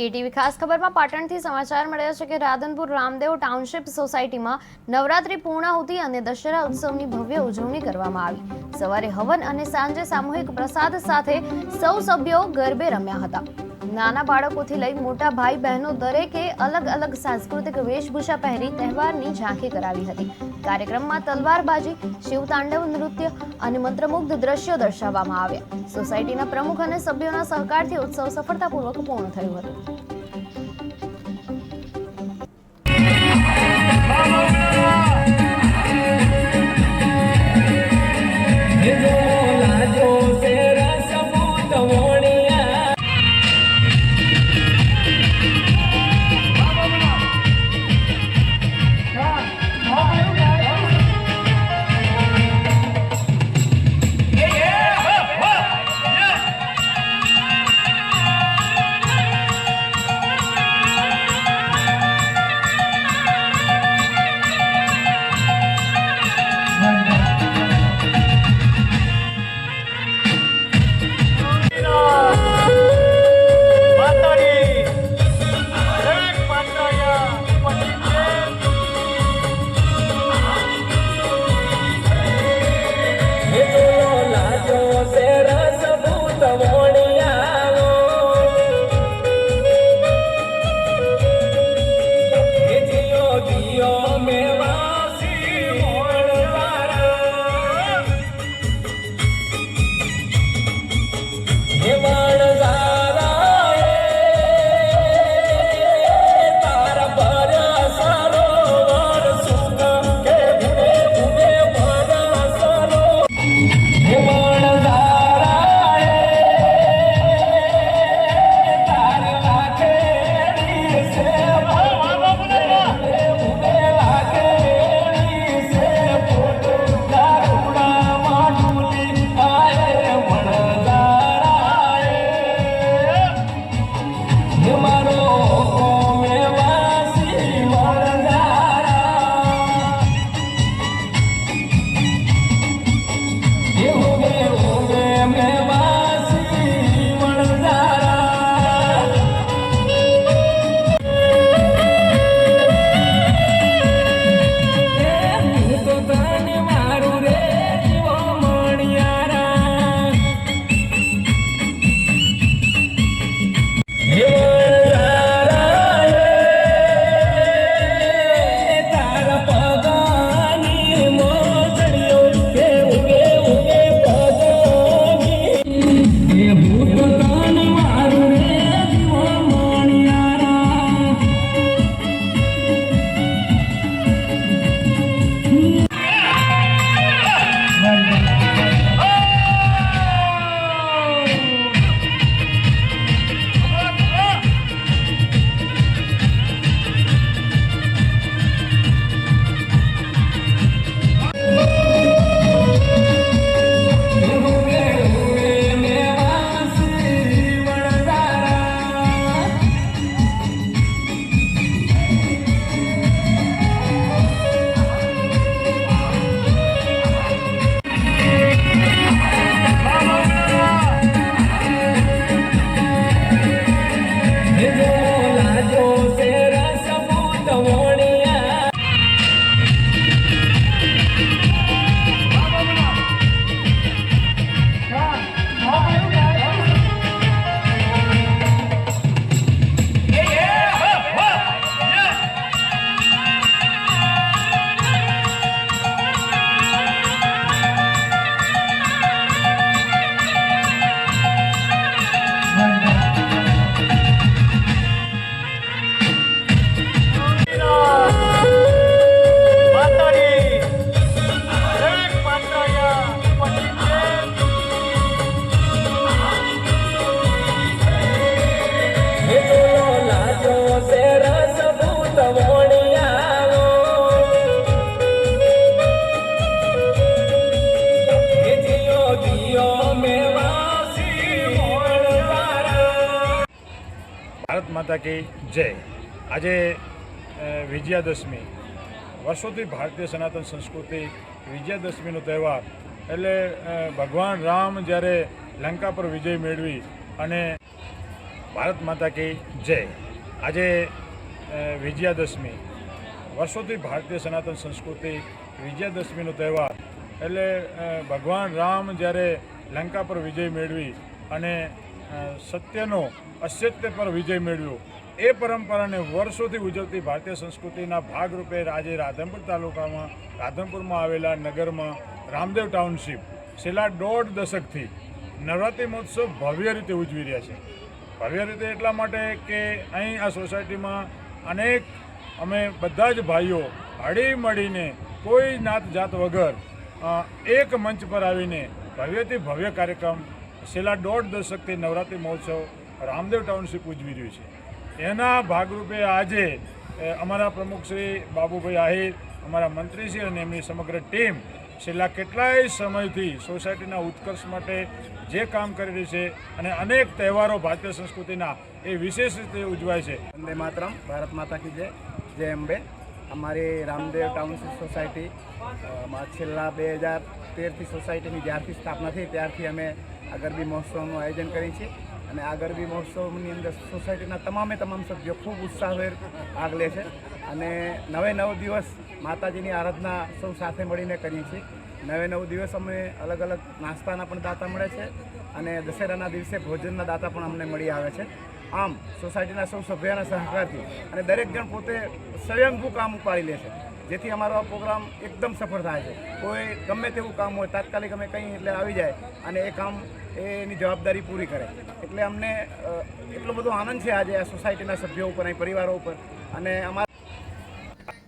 KTV. ખાસ ખબરમાં પાટણથી સમાચાર મળ્યા છે કે રાધનપુર રામદેવ ટાઉનશીપ સોસાયટીમાં નવરાત્રી પૂર્ણાહુતિ અને દશેરા ઉત્સવની ભવ્ય ઉજવણી કરવામાં આવી. સવારે હવન અને સાંજે સામૂહિક પ્રસાદ સાથે સૌ સભ્યો ગરબે રમ્યા હતા. નાના બાળકોથી લઈ મોટા ભાઈ બહેનો દરેકે અલગ અલગ સાંસ્કૃતિક વેશભૂષા પહેરી તહેવારની ઝાંખી કરાવી હતી. કાર્યક્રમમાં તલવારબાજી શિવતાંડવ નૃત્ય અને મંત્રમુગ્ધ દ્રશ્યો દર્શાવવામાં આવ્યા. સોસાયટીના પ્રમુખ અને સભ્યોના સહકારથી ઉત્સવ સફળતાપૂર્વક પૂર્ણ થયું હતું. ભારત માતા કી જય. આજે વિજયાદશમી. વર્ષોથી ભારતીય સનાતન સંસ્કૃતિ વિજયાદશમીનો તહેવાર. એટલે ભગવાન રામ જ્યારે લંકા પર વિજય મેળવી અને ભારત માતા કી જય. આજે વિજયાદશમી. વર્ષોથી ભારતીય સનાતન સંસ્કૃતિ વિજયાદશમીનો તહેવાર. એટલે ભગવાન રામ જ્યારે લંકા પર વિજય મેળવી અને સત્યનો અસત્ય પર વિજય મેળવ્યો. એ પરંપરાને વર્ષોથી ઉજવતી ભારતીય સંસ્કૃતિના ભાગરૂપે આજે રાધનપુર તાલુકામાં, રાધનપુરમાં આવેલા નગરમાં રામદેવ ટાઉનશીપ, છેલ્લા દોઢ દશકથી નવરાત્રિ મહોત્સવ ભવ્ય રીતે ઉજવી રહ્યા છે. ભવ્ય રીતે એટલા માટે કે અહીં આ સોસાયટીમાં અનેક, અમે બધા જ ભાઈઓ હળી મળીને કોઈ નાત જાત વગર એક મંચ પર આવીને ભવ્યથી ભવ્ય કાર્યક્રમ છેલ્લા દોઢ દશકથી નવરાત્રિ મહોત્સવ રામદેવ ટાઉનશીપ ઉજવી રહ્યું છે. એના ભાગરૂપે આજે અમારા પ્રમુખ શ્રી બાબુભાઈ આહિર, અમારા મંત્રીશ્રી અને એમની સમગ્ર ટીમ છેલ્લા કેટલાય સમયથી સોસાયટીના ઉત્કર્ષ માટે જે કામ કરી રહી છે અને અનેક તહેવારો ભારતીય સંસ્કૃતિના એ વિશેષ રીતે ઉજવાય છે. વંદે માતરમ, ભારત માતા કી જય જય અંબે. અમારી રામદેવ ટાઉનશીપ સોસાયટી છેલ્લા બે હજાર તેરથી સોસાયટીની જ્યારથી સ્થાપના થઈ ત્યારથી અમે આ ગરબી મહોત્સવનું આયોજન કરીએ છીએ અને આ ગરબી મહોત્સવની અંદર સોસાયટીના તમામે તમામ સભ્યો ખૂબ ઉત્સાહભેર ભાગ લે છે અને નવે નવ દિવસ માતાજીની આરાધના સૌ સાથે મળીને કરીએ છીએ. નવે નવ દિવસ અમે અલગ અલગ નાસ્તાના પણ દાતા મળે છે અને દશેરાના દિવસે ભોજનના દાતા પણ અમને મળી આવે છે. આમ સોસાયટીના સૌ સભ્યના સહકારથી અને દરેક જણ પોતે સ્વયંભૂ કામ ઉપાડી લે છે. જેથી અમારો આ પ્રોગ્રામ એકદમ સફળ થાય છે. કોઈ ગમે તેવું કામ હોય, તાત્કાલિક અમે કંઈ એટલે આવી જાય અને એ કામ એની જવાબદારી પૂરી કરે. એટલે અમને એટલો બધો આનંદ છે આજે આ સોસાયટીના સભ્યો ઉપર, અહીં પરિવારો ઉપર અને અમારા